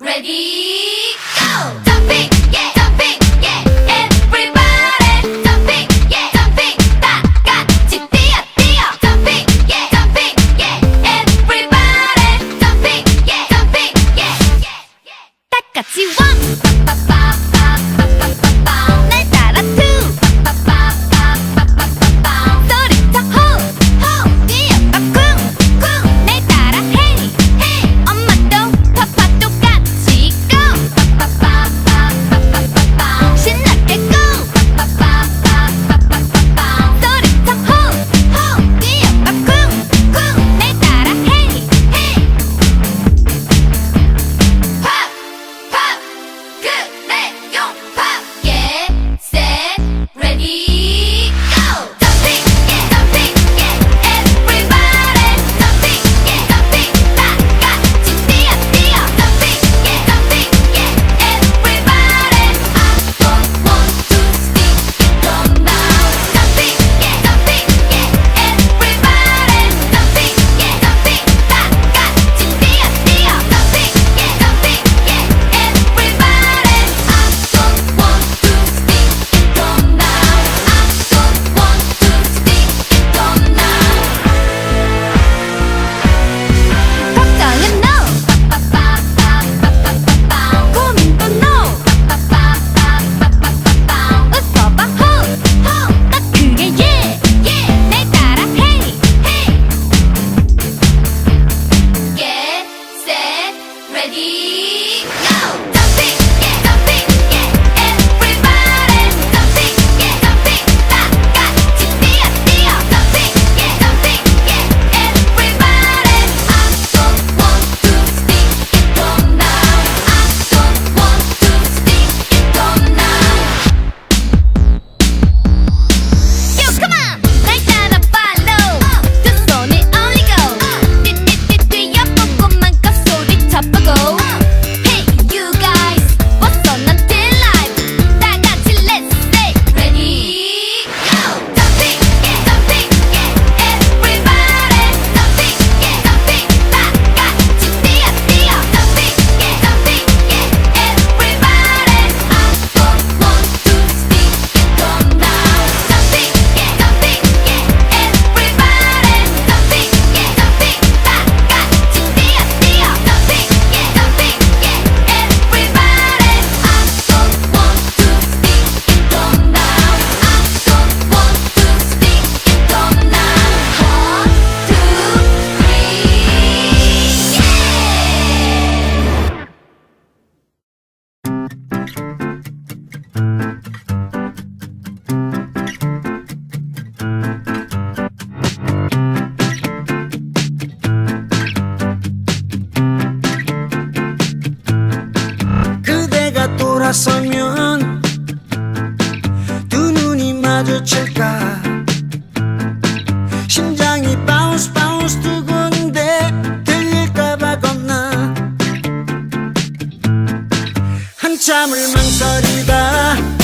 Ready, go! Jumping! 마주칠까? 심장이 바운스 바운스 두근데 들릴까봐 겁나. 한참을 망설이다.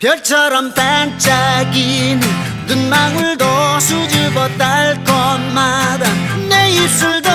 별처럼 반짝이는 눈망울도 수줍어 달콤하다 내 입술도